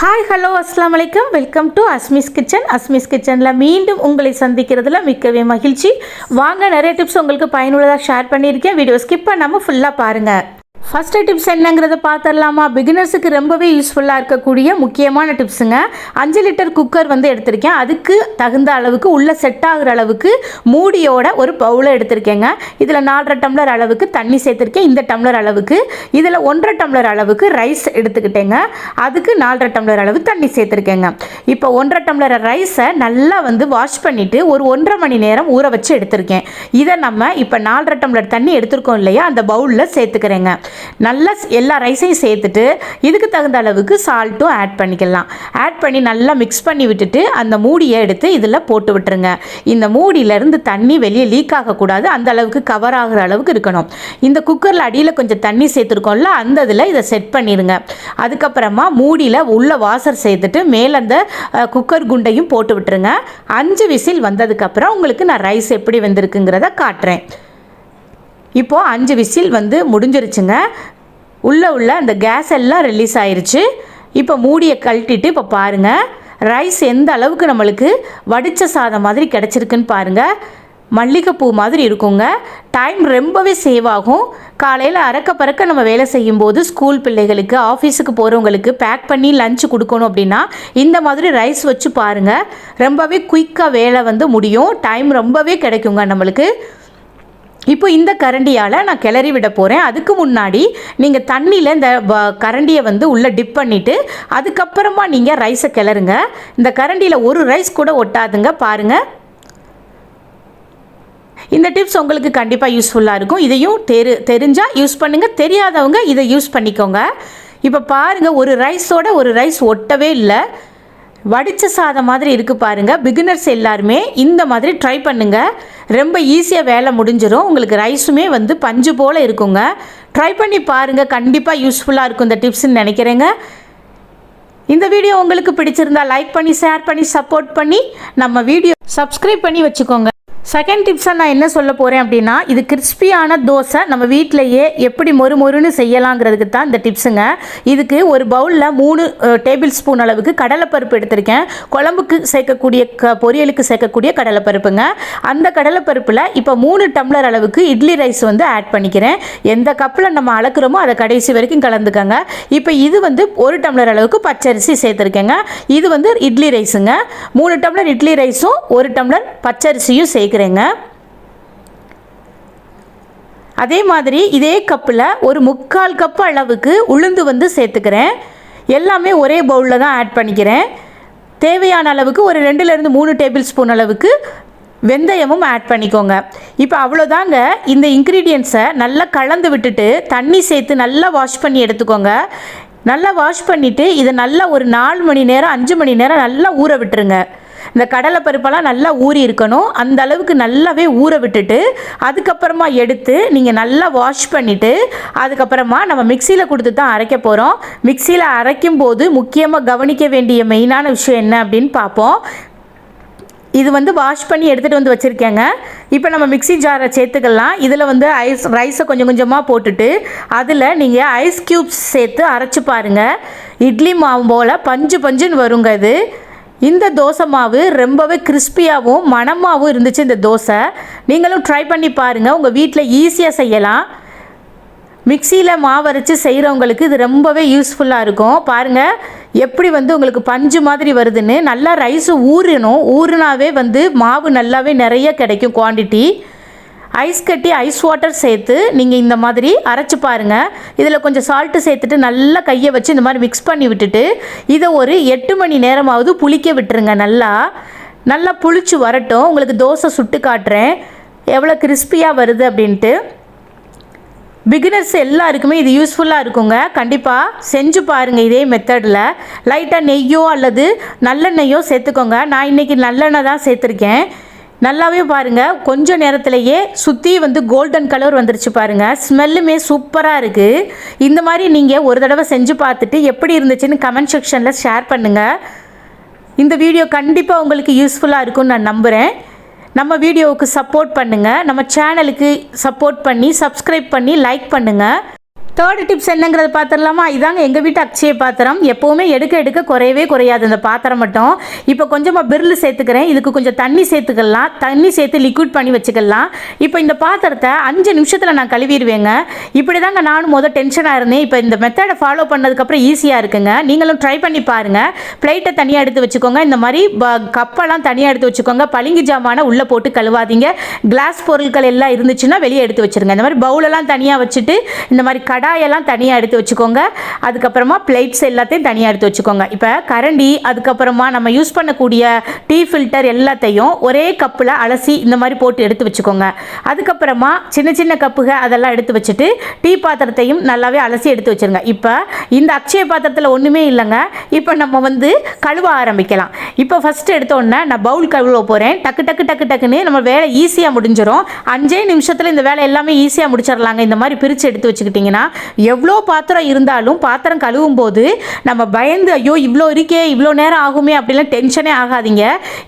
Hi hello அஸ்லாம் வலைக்கம் welcome to Asmi's kitchen Asmi's கிச்சனில் மீண்டும் உங்களை சந்திக்கிறதுல மிக்கவே மகிழ்ச்சி. வாங்க நிறைய டிப்ஸ் உங்களுக்கு பயனுள்ளதாக ஷேர் பண்ணியிருக்கேன். வீடியோ ஸ்கிப் பண்ணாமல் ஃபுல்லாக பாருங்கள் ஃபஸ்ட்டு டிப்ஸ் என்னங்கிறத பார்த்துடலாமா? பிகினர்ஸுக்கு ரொம்பவே யூஸ்ஃபுல்லாக இருக்கக்கூடிய முக்கியமான டிப்ஸுங்க அஞ்சு லிட்டர் குக்கர் வந்து எடுத்திருக்கேன். அதுக்கு தகுந்த அளவுக்கு உள்ள செட் ஆகுற அளவுக்கு மூடியோட ஒரு பவுலை எடுத்திருக்கேங்க. இதில் நாலரை டம்ளர் அளவுக்கு தண்ணி சேர்த்துருக்கேன். இந்த டம்ளர் அளவுக்கு. இதில் ஒன்றரை டம்ளர் அளவுக்கு ரைஸ் எடுத்துக்கிட்டேங்க. அதுக்கு நாலரை டம்ளர் அளவு தண்ணி சேர்த்துருக்கேங்க. இப்போ ஒன்றரை டம்ளர் ரைஸை நல்லா வந்து வாஷ் பண்ணிவிட்டு ஒரு ஒன்றரை மணி நேரம் ஊற வச்சு எடுத்திருக்கேன். இதை நம்ம இப்போ நாலரை டம்ளர் தண்ணி எடுத்திருக்கோம் இல்லையா? அந்த பவுலில் சேர்த்துக்கிறேங்க. நல்லா எல்லா ரைஸையும் சேர்த்துட்டு இதுக்கு தகுந்த அளவுக்கு சால்ட்டும் ஆட் பண்ணிக்கலாம். ஆட் பண்ணி நல்லா மிக்ஸ் பண்ணி விட்டுட்டு அந்த மூடியை எடுத்து இதில் போட்டு விட்டுருங்க. இந்த மூடியிலேருந்து தண்ணி வெளியே லீக் ஆகக்கூடாது. அந்த அளவுக்கு கவர் ஆகுற அளவுக்கு இருக்கணும். இந்த குக்கரில் அடியில் கொஞ்சம் தண்ணி சேர்த்துருக்கோம்ல அந்த இதில் இதை செட் பண்ணிடுங்க அதுக்கப்புறமா மூடியில் உள்ள வாசர் சேர்த்துட்டு மேலே அந்த குக்கர் குண்டையும் போட்டு விட்டுருங்க. அஞ்சு விசில் வந்ததுக்கப்புறம் உங்களுக்கு நான் ரைஸ் எப்படி வந்திருக்குங்கிறத காட்டுறேன். இப்போது அஞ்சு விசில் வந்து முடிஞ்சிருச்சுங்க. உள்ளே உள்ள அந்த கேஸ் எல்லாம் ரிலீஸ் ஆயிருச்சு. இப்போ மூடியை கழட்டிட்டு இப்போ பாருங்கள் ரைஸ் எந்த அளவுக்கு நம்மளுக்கு வடித்த சாதம் மாதிரி கிடச்சிருக்குன்னு பாருங்கள் மல்லிகைப்பூ மாதிரி இருக்குங்க. டைம் ரொம்பவே சேவ் ஆகும். காலையில் அறக்க பறக்க நம்ம வேலை செய்யும்போது ஸ்கூல் பிள்ளைகளுக்கு ஆஃபீஸுக்கு போகிறவங்களுக்கு பேக் பண்ணி லஞ்ச் கொடுக்கணும் அப்படின்னா இந்த மாதிரி ரைஸ் வச்சு பாருங்கள் ரொம்பவே குயிக்காக வேலை வந்து முடியும். டைம் ரொம்பவே கிடைக்குங்க நம்மளுக்கு. இப்போ இந்த கரண்டியால் நான் கிளறி விட போகிறேன் அதுக்கு முன்னாடி நீங்கள் தண்ணியில் இந்த வ- கரண்டியை வந்து உள்ளே டிப் பண்ணிவிட்டு அதுக்கப்புறமா நீங்கள் ரைஸை கிளறுங்க. இந்த கரண்டியில் ஒரு ரைஸ் கூட ஒட்டாதுங்க பாருங்கள் இந்த டிப்ஸ் உங்களுக்கு கண்டிப்பாக யூஸ்ஃபுல்லாக இருக்கும். இதையும் தெரு தெரிஞ்சால் யூஸ் பண்ணுங்கள் தெரியாதவங்க இதை யூஸ் பண்ணிக்கோங்க. இப்போ பாருங்கள் ஒரு ரைஸோட ஒரு ரைஸ் ஒட்டவே இல்லை. வடித்த சாதம் மாதிரி இருக்குது பாருங்கள் பிகினர்ஸ் எல்லாருமே இந்த மாதிரி ட்ரை பண்ணுங்கள் ரொம்ப ஈஸியாக வேலை முடிஞ்சிடும் உங்களுக்கு ரைஸுமே வந்து பஞ்சு போல் இருக்குங்க. ட்ரை பண்ணி பாருங்கள் கண்டிப்பாக யூஸ்ஃபுல்லாக இருக்கும் இந்த டிப்ஸ்ன்னு நினைக்கிறேங்க. இந்த வீடியோ உங்களுக்கு பிடிச்சிருந்தா லைக் பண்ணி ஷேர் பண்ணி சப்போர்ட் பண்ணி நம்ம வீடியோ சப்ஸ்கிரைப் பண்ணி வச்சுக்கோங்க. செகண்ட் டிப்ஸாக நான் என்ன சொல்ல போகிறேன் அப்படின்னா இது கிறிஸ்பியான தோசை. நம்ம வீட்டிலையே எப்படி மொறு மொறுன்னு செய்யலாங்கிறதுக்கு தான் இந்த டிப்ஸுங்க இதுக்கு ஒரு பவுலில் மூணு டேபிள் ஸ்பூன் அளவுக்கு கடலைப்பருப்பு எடுத்திருக்கேன். குழம்புக்கு சேர்க்கக்கூடிய க பொரியலுக்கு சேர்க்கக்கூடிய கடலைப்பருப்புங்க. அந்த கடலைப்பருப்பில் இப்போ மூணு டம்ளர் அளவுக்கு இட்லி ரைஸ் வந்து ஆட் பண்ணிக்கிறேன். எந்த கப்பில் நம்ம அளக்குறோமோ அதை கடைசி வரைக்கும் கலந்துக்கங்க. இப்போ இது வந்து ஒரு டம்ளர் அளவுக்கு பச்சரிசி சேர்த்துருக்கேங்க. இது வந்து இட்லி ரைஸுங்க. மூணு டம்ளர் இட்லி ரைஸும் ஒரு டம்ளர் பச்சரிசியும் சேர்க்குறேங்க அதே மாதிரி இதே கப்பில் ஒரு முக்கால் கப்பு அளவுக்கு உளுந்து வந்து சேர்த்துக்கிறேன். எல்லாமே ஒரே பவுலில் தான் ஆட் பண்ணிக்கிறேன். தேவையான அளவுக்கு ஒரு ரெண்டுலேருந்து மூணு டேபிள் ஸ்பூன் அளவுக்கு வெந்தயமும் ஆட் பண்ணிக்கோங்க. இப்போ அவ்வளோதாங்க. இந்த இன்க்ரீடியன்ஸை நல்லா கலந்து விட்டுட்டு தண்ணி சேர்த்து நல்லா வாஷ் பண்ணி எடுத்துக்கோங்க. நல்லா வாஷ் பண்ணிவிட்டு இதை நல்லா ஒரு நாலு மணி நேரம் அஞ்சு மணி நேரம் நல்லா ஊற விட்டுருங்க. இந்த கடலை பருப்பெல்லாம் நல்லா ஊறி இருக்கணும். அந்த அளவுக்கு நல்லாவே ஊற விட்டுட்டு அதுக்கப்புறமா எடுத்து நீங்கள் நல்லா வாஷ் பண்ணிவிட்டு அதுக்கப்புறமா நம்ம மிக்சியில் கொடுத்து தான் அரைக்க போகிறோம் மிக்சியில் அரைக்கும் போது முக்கியமாக கவனிக்க வேண்டிய மெயினான விஷயம் என்ன அப்படின்னு பார்ப்போம். இது வந்து வாஷ் பண்ணி எடுத்துகிட்டு வந்து வச்சுருக்கேங்க. இப்போ நம்ம மிக்ஸி ஜாரை சேர்த்துக்கலாம். இதில் வந்து ஐஸ் ரைஸை கொஞ்சம் கொஞ்சமாக போட்டுட்டு அதில் நீங்கள் ஐஸ் க்யூப்ஸ் சேர்த்து அரைச்சி பாருங்கள் இட்லி மாவு போல் பஞ்சு பஞ்சுன்னு வருங்க இது. இந்த தோசை மாவு ரொம்பவே கிறிஸ்பியாகவும் மணமாகவும் இருந்துச்சு இந்த தோசை. நீங்களும் ட்ரை பண்ணி பாருங்கள் உங்கள் வீட்டில் ஈஸியாக செய்யலாம். மிக்சியில் மாவரைச்சி செய்கிறவங்களுக்கு இது ரொம்பவே யூஸ்ஃபுல்லாக இருக்கும். பாருங்கள் எப்படி வந்து உங்களுக்கு பஞ்சு மாதிரி வருதுன்னு. நல்லா ரைஸு ஊறணும். ஊறினாவே வந்து மாவு நல்லாவே நிறைய கிடைக்கும் குவாண்டிட்டி ஐஸ் கட்டி ஐஸ் வாட்டர் சேர்த்து நீங்கள் இந்த மாதிரி அரைச்சி பாருங்கள் இதில் கொஞ்சம் சால்ட்டு சேர்த்துட்டு நல்லா கையை வச்சு இந்த மாதிரி மிக்ஸ் பண்ணி விட்டுட்டு இதை ஒரு எட்டு மணி நேரமாவது புளிக்க விட்டுருங்க நல்லா. நல்லா புளிச்சு வரட்டும். உங்களுக்கு தோசை சுட்டு காட்டுறேன். எவ்வளோ கிறிஸ்பியாக வருது அப்படின்ட்டு. பிகினர்ஸ் எல்லாருக்குமே இது யூஸ்ஃபுல்லாக இருக்குங்க. கண்டிப்பாக செஞ்சு பாருங்கள் இதே மெத்தடில் லைட்டாக நெய்யோ அல்லது நல்லெண்ணெய்யோ சேர்த்துக்கோங்க. நான் இன்றைக்கி நல்லெண்ணெய் தான் சேர்த்துருக்கேன். நல்லாவே பாருங்கள் கொஞ்சம் நேரத்திலேயே சுற்றி வந்து கோல்டன் கலர் வந்துருச்சு பாருங்கள் ஸ்மெல்லுமே சூப்பராக இருக்குது இந்த மாதிரி நீங்கள் ஒரு தடவை செஞ்சு பார்த்துட்டு எப்படி இருந்துச்சுன்னு கமெண்ட் செக்ஷனில் ஷேர் பண்ணுங்கள் இந்த வீடியோ கண்டிப்பாக உங்களுக்கு யூஸ்ஃபுல்லாக இருக்கும்னு நான் நம்புகிறேன் நம்ம வீடியோவுக்கு சப்போர்ட் பண்ணுங்கள் நம்ம சேனலுக்கு சப்போர்ட் பண்ணி சப்ஸ்கிரைப் பண்ணி லைக் பண்ணுங்கள் தேர்ட் டிப்ஸ் என்னங்கிறது பார்த்துடலாமா இதாங்க எங்கள் வீட்டு அக்ஷய பாத்திரம். எப்போவுமே எடுக்க எடுக்க குறையவே குறையாது. இந்த பாத்திரம் மட்டும். இப்போ கொஞ்சமாக பிரில் சேர்த்துக்கிறேன். இதுக்கு கொஞ்சம் தண்ணி சேர்த்துக்கலாம். தண்ணி சேர்த்து லிக்விட் பண்ணி வச்சுக்கலாம். இப்போ இந்த பாத்திரத்தை அஞ்சு நிமிஷத்தில் நான் கழுவிடுவேங்க. இப்படி தாங்க நானும் மொதல் டென்ஷனாக இருந்தேன். இப்போ இந்த மெத்தடை ஃபாலோ பண்ணதுக்கப்புறம் ஈஸியாக இருக்குங்க. நீங்களும் ட்ரை பண்ணி பாருங்கள் பிளேட்டை தனியாக எடுத்து வச்சுக்கோங்க. இந்த மாதிரி ப- கப்பெல்லாம் தனியாக எடுத்து வச்சுக்கோங்க. பளிங்கு ஜாமானை உள்ளே போட்டு கழுவாதீங்க. கிளாஸ் பொருட்கள் எல்லாம் இருந்துச்சுன்னா வெளியே எடுத்து வச்சிருங்க. இந்த மாதிரி பவுலெல்லாம் தனியாக வச்சுட்டு இந்த மாதிரி கடை கடாயெல்லாம் தனியாக எடுத்து வச்சுக்கோங்க. அதுக்கப்புறமா பிளேட்ஸ் எல்லாத்தையும் தனியாக எடுத்து வச்சுக்கோங்க. இப்போ கரண்டி அதுக்கப்புறமா நம்ம யூஸ் பண்ணக்கூடிய டீ ஃபில்டர் எல்லாத்தையும் ஒரே கப்பில் அலசி இந்த மாதிரி போட்டு எடுத்து வச்சுக்கோங்க. அதுக்கப்புறமா சின்ன சின்ன கப்புக அதெல்லாம் எடுத்து வச்சுட்டு டீ பாத்திரத்தையும் நல்லாவே அலசி எடுத்து வச்சிருங்க. இப்போ இந்த அக்ஷய பாத்திரத்தில் ஒன்றுமே இல்லைங்க. இப்போ நம்ம வந்து கழுவ ஆரம்பிக்கலாம். இப்போ ஃபஸ்ட்டு எடுத்தோடனே நான் பவுல் கழுவ போகிறேன் டக்கு டக்கு டக்கு டக்குன்னு நம்ம வேலை ஈஸியாக முடிஞ்சிடும் அஞ்சே நிமிஷத்தில் இந்த வேலை எல்லாமே ஈஸியாக முடிச்சிடலாங்க. இந்த மாதிரி பிரித்து எடுத்து வச்சுக்கிட்டிங்கன்னா எவ்வளோ பாத்திரம் இருந்தாலும் பாத்திரம் கழுவும் போது நம்ம பயந்து ஐயோ இவ்வளோ இருக்கே இவ்வளோ நேரம் ஆகுமே அப்படிலாம் டென்ஷனே ஆகாதீங்க.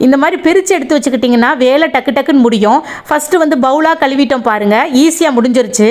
இந்த மாதிரி பிரித்து எடுத்து வச்சுக்கிட்டிங்கன்னா வேலை டக்கு டக்குன்னு முடியும். ஃபஸ்ட்டு வந்து பவுலாக கழுவிட்டோம் பாருங்கள் ஈஸியாக முடிஞ்சிருச்சு.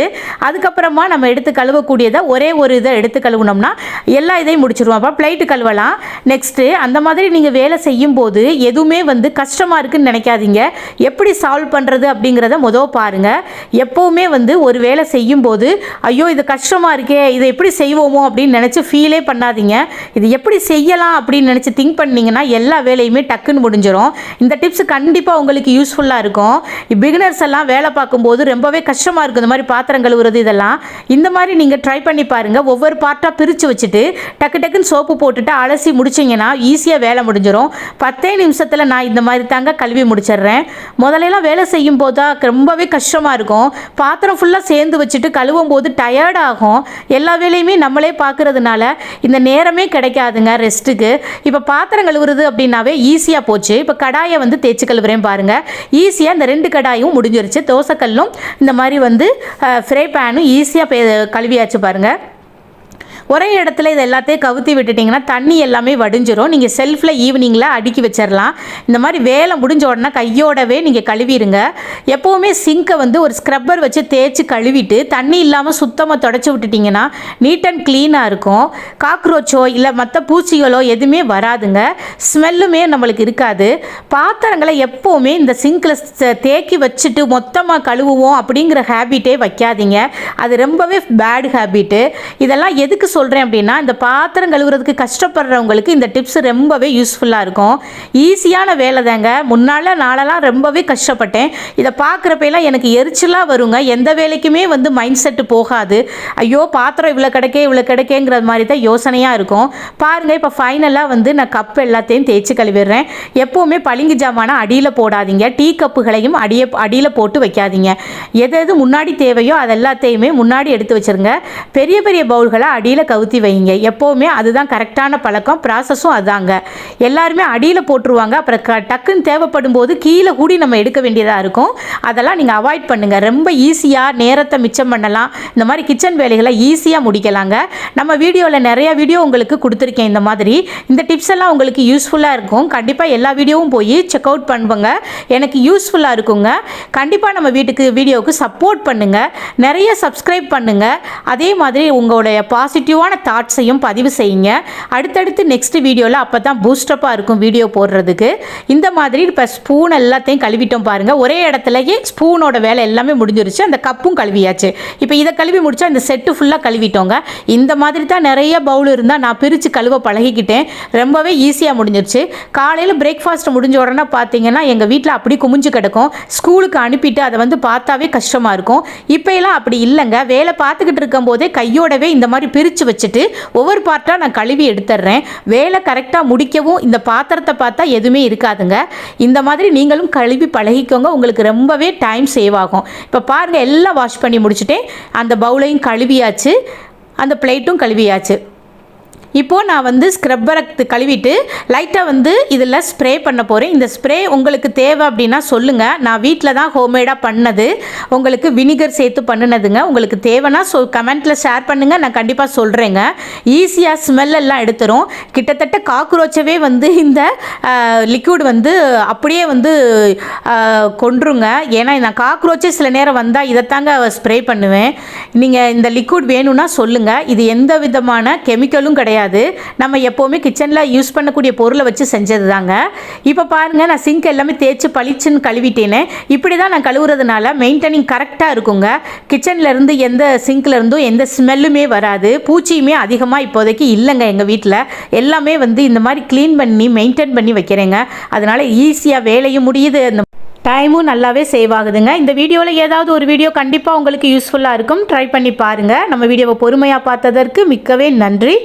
அதுக்கப்புறமா நம்ம எடுத்து கழுவக்கூடியதை ஒரே ஒரு இதை எடுத்து கழுவுனோம்னா எல்லா இதையும் முடிச்சிருவோம். அப்போ பிளேட்டு கழுவலாம். நெக்ஸ்ட்டு அந்த மாதிரி நீங்கள் வேலை செய்யும் போது எதுவுமே வந்து கஷ்டமாக இருக்குன்னு நினைக்காதீங்க. எப்படி சால்வ் பண்ணுறது அப்படிங்கிறத மொதல் பாருங்கள் எப்போவுமே வந்து ஒரு வேலை செய்யும்போது ஐயோ இது கஷ்டமாக இருக்கே இதை எப்படி செய்வோமோ? அப்படின்னு நினச்சி ஃபீலே பண்ணாதீங்க. இது எப்படி செய்யலாம் அப்படின்னு நினச்சி திங்க் பண்ணிங்கன்னா எல்லா வேலையுமே டக்குன்னு முடிஞ்சிடும் இந்த டிப்ஸ் கண்டிப்பாக உங்களுக்கு யூஸ்ஃபுல்லாக இருக்கும். பிகினர்ஸ் எல்லாம் வேலை பார்க்கும்போது ரொம்பவே கஷ்டமாக இருக்கும். இந்த மாதிரி பாத்திரம் கழுவுறது இதெல்லாம். இந்த மாதிரி நீங்கள் ட்ரை பண்ணி பாருங்கள் ஒவ்வொரு பார்ட்டாக பிரித்து வச்சுட்டு டக்கு டக்குன்னு சோப்பு போட்டுட்டு அலசி முடிச்சு முடிச்சிங்கன்னா ஈஸியாக வேலை முடிஞ்சிடும் பத்தே நிமிஷத்தில் நான் இந்த மாதிரி தாங்க கழுவி முடிச்சிடுறேன். முதலெல்லாம் வேலை செய்யும் போது தான் ரொம்பவே கஷ்டமாக இருக்கும். பாத்திரம் ஃபுல்லாக சேர்ந்து வச்சுட்டு கழுவும் போது டயர்டாகும் எல்லா வேலையுமே நம்மளே பார்க்கறதுனால இந்த நேரமே கிடைக்காதுங்க ரெஸ்ட்டுக்கு இப்போ பாத்திரம் கழுவுறது அப்படின்னாவே ஈஸியாக போச்சு. இப்போ கடாயை வந்து தேய்ச்சி கழுவுறேன் பாருங்கள் ஈஸியாக இந்த ரெண்டு கடாயும் முடிஞ்சிருச்சு. தோசைக்கல்லும் இந்த மாதிரி வந்து ஃப்ரை பேனும் ஈஸியாக கழுவியாச்சு பாருங்கள் ஒரே இடத்துல இது எல்லாத்தையும் கவுத்தி விட்டுட்டிங்கன்னா தண்ணி எல்லாமே வடிஞ்சிரும். நீங்கள் செல்ஃபில் ஈவினிங்கில் அடுக்கி வச்சிடலாம் இந்த மாதிரி வேலை முடிஞ்ச உடனே கையோடவே நீங்கள் கழுவிடுங்க எப்போவுமே சிங்கை வந்து ஒரு ஸ்க்ரப்பர் வச்சு தேய்ச்சி கழுவிட்டு தண்ணி இல்லாமல் சுத்தமாக தொடச்சி விட்டுட்டிங்கன்னா நீட் அண்ட் க்ளீனாக இருக்கும். காக்ரோச்சோ இல்லை மற்ற பூச்சிகளோ எதுவுமே வராதுங்க. ஸ்மெல்லுமே நம்மளுக்கு இருக்காது. பாத்திரங்களை எப்போவுமே இந்த சிங்கில் தேக்கி வச்சுட்டு மொத்தமாக கழுவுவோம் அப்படிங்கிற ஹேபிட்டே வைக்காதீங்க. அது ரொம்பவே பேட் ஹேபிட்டு இதெல்லாம் எதுக்கு சொல்கிறேன் அப்படின்னா இந்த பாத்திரம் கழுவுறதுக்கு கஷ்டப்படுறவங்களுக்கு இந்த டிப்ஸ் ரொம்பவே யூஸ்ஃபுல்லாக இருக்கும். ஈஸியான வேலை தாங்க. முன்னால் நாளெல்லாம் ரொம்பவே கஷ்டப்பட்டேன். இதை பார்க்குறப்பெல்லாம் எனக்கு எரிச்சலாக வருங்க. எந்த வேலைக்குமே வந்து மைண்ட் செட்டு போகாது. ஐயோ பாத்திரம் இவ்வளோ கிடைக்கே இவ்வளோ கிடைக்கேங்கிற மாதிரி தான் யோசனையாக இருக்கும். பாருங்கள் இப்போ ஃபைனலாக வந்து நான் கப் எல்லாத்தையும் தேய்ச்சி கழுவிடுறேன். எப்போவுமே பளிங்கு ஜாமானை அடியில் போடாதீங்க. டீ கப்புகளையும் அடிய அடியில் போட்டு வைக்காதீங்க. எது எது முன்னாடி தேவையோ அது எல்லாத்தையுமே முன்னாடி எடுத்து வச்சிருங்க. பெரிய பெரிய பவுல்களை அடியில் கவுத்தி வைங்க. எப்போவுமே அதுதான் கரெக்டான பழக்கம். ப்ராசஸும் அதாங்க. எல்லாருமே அடியில் போட்டுருவாங்க. அப்புறம் க டக்குன்னு தேவைப்படும் போது கீழே கூடி நம்ம எடுக்க வேண்டியதாக இருக்கும். அதெல்லாம் நீங்கள் அவாய்ட் பண்ணுங்கள் ரொம்ப ஈஸியாக நேரத்தை மிச்சம் பண்ணலாம். இந்த மாதிரி கிச்சன் வேலைகளை ஈஸியாக முடிக்கலாங்க. நம்ம வீடியோவில் நிறைய வீடியோ உங்களுக்கு கொடுத்துருக்கேன் இந்த மாதிரி. இந்த டிப்ஸ் எல்லாம் உங்களுக்கு யூஸ்ஃபுல்லாக இருக்கும். கண்டிப்பாக எல்லா வீடியோவும் போய் செக் அவுட் பண்ணுவாங்க எனக்கு யூஸ்ஃபுல்லாக இருக்குங்க. கண்டிப்பாக நம்ம வீட்டுக்கு வீடியோவுக்கு சப்போர்ட் பண்ணுங்கள் நிறைய சப்ஸ்கிரைப் பண்ணுங்கள் அதே மாதிரி உங்களுடைய பாசிட்டிவ் பாசிட்டிவான தாட்ஸையும் பதிவு செய்யுங்க. அடுத்தடுத்து நெக்ஸ்ட் வீடியோவில் அப்போ தான் பூஸ்டப்பாக இருக்கும் வீடியோ போடுறதுக்கு. இந்த மாதிரி இப்போ ஸ்பூன் எல்லாத்தையும் கழுவிட்டோம் பாருங்கள் ஒரே இடத்துலயே ஸ்பூனோட வேலை எல்லாமே முடிஞ்சிருச்சு. அந்த கப்பும் கழுவியாச்சு. இப்போ இதை கழுவி முடிச்சா இந்த செட்டு ஃபுல்லாக கழுவிட்டோங்க. இந்த மாதிரி தான் நிறைய பவுல் இருந்தால் நான் பிரித்து கழுவ பழகிக்கிட்டேன். ரொம்பவே ஈஸியாக முடிஞ்சிருச்சு. காலையில் பிரேக்ஃபாஸ்ட் முடிஞ்ச உடனே பார்த்தீங்கன்னா எங்கள் வீட்டில் அப்படி குமிஞ்சு கிடக்கும். ஸ்கூலுக்கு அனுப்பிட்டு அதை வந்து பார்த்தாவே கஷ்டமாக இருக்கும். இப்போ எல்லாம் அப்படி இல்லைங்க. வேலை பார்த்துக்கிட்டு இருக்கும்போதே கையோடவே இந்த மாதிரி பிரித்து வச்சுட்டு ஒவ்வொரு பார்ட்டாக நான் கழுவி எடுத்துடுறேன் வேலை கரெக்டாக முடிக்கவும் இந்த பாத்திரத்தை பார்த்தா எதுவுமே இருக்காதுங்க. இந்த மாதிரி நீங்களும் கழுவி பழகிக்கோங்க. உங்களுக்கு ரொம்பவே டைம் சேவ் ஆகும். இப்போ பாருங்கள் எல்லாம் வாஷ் பண்ணி முடிச்சுட்டேன். அந்த பவுலையும் கழுவியாச்சு. அந்த பிளேட்டும் கழுவியாச்சு. இப்போது நான் வந்து ஸ்க்ரப்பரை கழுவிட்டு லைட்டாக வந்து இதில் ஸ்ப்ரே பண்ண போகிறேன் இந்த ஸ்ப்ரே உங்களுக்கு தேவை அப்படின்னா சொல்லுங்கள் நான் வீட்டில் தான் ஹோம்மேடாக பண்ணது. உங்களுக்கு வினிகர் சேர்த்து பண்ணினதுங்க. உங்களுக்கு தேவைன்னா சொ கமெண்ட்டில் ஷேர் பண்ணுங்கள் நான் கண்டிப்பாக சொல்கிறேங்க ஈஸியாக ஸ்மெல் எல்லாம் எடுத்துரும். கிட்டத்தட்ட காக்ரோச்சவே வந்து இந்த லிக்விட் வந்து அப்படியே வந்து கொன்றுங்க. ஏன்னா நான் காக்ரோச்சே சில நேரம் வந்தால் இதைத்தாங்க ஸ்ப்ரே பண்ணுவேன். நீங்கள் இந்த லிக்விட் வேணும்னா சொல்லுங்கள் இது எந்த விதமான கெமிக்கலும் கிடையாது. நம்ம எப்போவுமே கிச்சனில் யூஸ் பண்ணக்கூடிய பொருளை வச்சு செஞ்சது தாங்க இப்போ பாருங்கள் நான் சிங்க் எல்லாமே தேய்ச்சி பளிச்சுன்னு கழுவிட்டேனே. இப்படி தான் நான் கழுவுறதுனால மெயின்டைனிங் கரெக்டாக இருக்குங்க. கிச்சன்லேருந்து எந்த சிங்க்லேருந்தும் எந்த ஸ்மெல்லுமே வராது. பூச்சியுமே அதிகமாக இப்போதைக்கு இல்லைங்க எங்கள் வீட்டில் எல்லாமே வந்து இந்த மாதிரி க்ளீன் பண்ணி மெயின்டைன் பண்ணி வைக்கிறேங்க. அதனால் ஈஸியாக வேலையும் முடியுது. அந்த டைமும் நல்லாவே சேவ் ஆகுதுங்க. இந்த வீடியோவில் ஏதாவது ஒரு வீடியோ கண்டிப்பாக உங்களுக்கு யூஸ்ஃபுல்லாக இருக்கும். ட்ரை பண்ணி பாருங்கள் நம்ம வீடியோவை பொறுமையாக பார்த்ததற்கு மிக்கவே நன்றி.